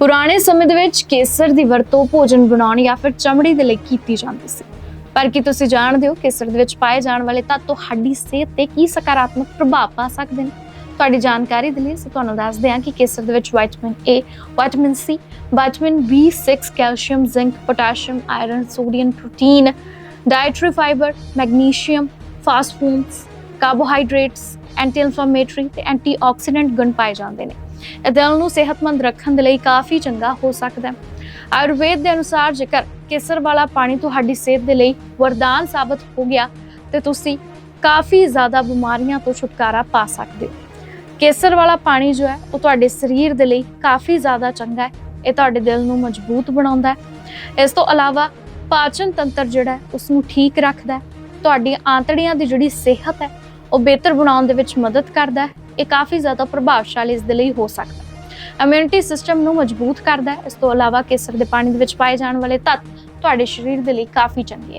ਪੁਰਾਣੇ ਸਮੇਂ ਦੇ ਵਿੱਚ ਕੇਸਰ ਦੀ ਵਰਤੋਂ ਭੋਜਨ ਬਣਾਉਣ ਜਾਂ ਫਿਰ ਚਮੜੀ ਦੇ ਲਈ ਕੀਤੀ ਜਾਂਦੀ ਸੀ। ਪਰ ਕੀ ਤੁਸੀਂ ਜਾਣਦੇ ਹੋ ਕੇਸਰ ਦੇ ਵਿੱਚ ਪਾਏ ਜਾਣ ਵਾਲੇ ਤੱਤ ਤੁਹਾਡੀ ਸਿਹਤ ਤੇ ਕੀ ਸਕਾਰਾਤਮਕ ਪ੍ਰਭਾਵ ਪਾ ਸਕਦੇ ਨੇ? ਤੁਹਾਡੀ ਜਾਣਕਾਰੀ ਦੇ ਲਈ ਅਸੀਂ ਤੁਹਾਨੂੰ ਦੱਸਦੇ ਹਾਂ ਕਿ ਕੇਸਰ ਦੇ ਵਿੱਚ vitamin A, vitamin C, vitamin B6, calcium, zinc, potassium, iron, sodium, protein, dietary fibre, magnesium, fast foods, carbohydrates, anti inflammatory ਤੇ ਐਂਟੀਆਕਸੀਡੈਂਟ ਗੁਣ ਪਾਏ ਜਾਂਦੇ ਨੇ। ਇਹ ਦਿਲ ਨੂੰ ਸਿਹਤਮੰਦ ਰੱਖਣ ਦੇ ਲਈ ਕਾਫੀ ਚੰਗਾ ਹੋ ਸਕਦਾ ਹੈ। ਆਯੁਰਵੇਦ ਦੇ ਅਨੁਸਾਰ ਜੇਕਰ ਕੇਸਰ ਵਾਲਾ ਪਾਣੀ ਤੁਹਾਡੀ ਸਿਹਤ ਦੇ ਲਈ ਵਰਦਾਨ ਸਾਬਤ ਹੋ ਗਿਆ, ਤੇ ਤੁਸੀਂ ਕਾਫੀ ਜ਼ਿਆਦਾ ਬਿਮਾਰੀਆਂ ਤੋਂ ਛੁਟਕਾਰਾ ਪਾ ਸਕਦੇ ਹੋ। ਕੇਸਰ ਵਾਲਾ ਪਾਣੀ ਜੋ ਹੈ, ਉਹ ਤੁਹਾਡੇ ਸਰੀਰ ਦੇ ਲਈ ਕਾਫੀ ਜ਼ਿਆਦਾ ਚੰਗਾ ਹੈ। ਇਹ ਤੁਹਾਡੇ ਦਿਲ ਨੂੰ ਮਜ਼ਬੂਤ ਬਣਾਉਂਦਾ ਹੈ। ਇਸ ਤੋਂ ਇਲਾਵਾ ਪਾਚਨ ਤੰਤਰ ਜਿਹੜਾ ਹੈ ਉਸ ਨੂੰ ਠੀਕ ਰੱਖਦਾ ਹੈ। ਤੁਹਾਡੀ ਆਂਤੜੀਆਂ ਦੀ ਜਿਹੜੀ ਸਿਹਤ ਹੈ ਉਹ ਬਿਹਤਰ ਬਣਾਉਣ ਦੇ ਵਿੱਚ ਮਦਦ ਕਰਦਾ ਹੈ। ਇਹ ਕਾਫੀ ਜ਼ਿਆਦਾ ਪ੍ਰਭਾਵਸ਼ਾਲੀ ਇਸ ਦੇ ਲਈ ਹੋ ਸਕਦਾ ਹੈ। ਇਮਿਊਨਿਟੀ ਸਿਸਟਮ ਨੂੰ ਮਜ਼ਬੂਤ ਕਰਦਾ ਹੈ। ਇਸ ਤੋਂ ਇਲਾਵਾ ਕੇਸਰ ਦੇ ਪਾਣੀ ਦੇ ਵਿੱਚ ਪਾਏ ਜਾਣ ਵਾਲੇ ਤੱਤ ਤੁਹਾਡੇ ਸਰੀਰ ਦੇ ਲਈ ਕਾਫੀ ਚੰਗੇ ਹੈ।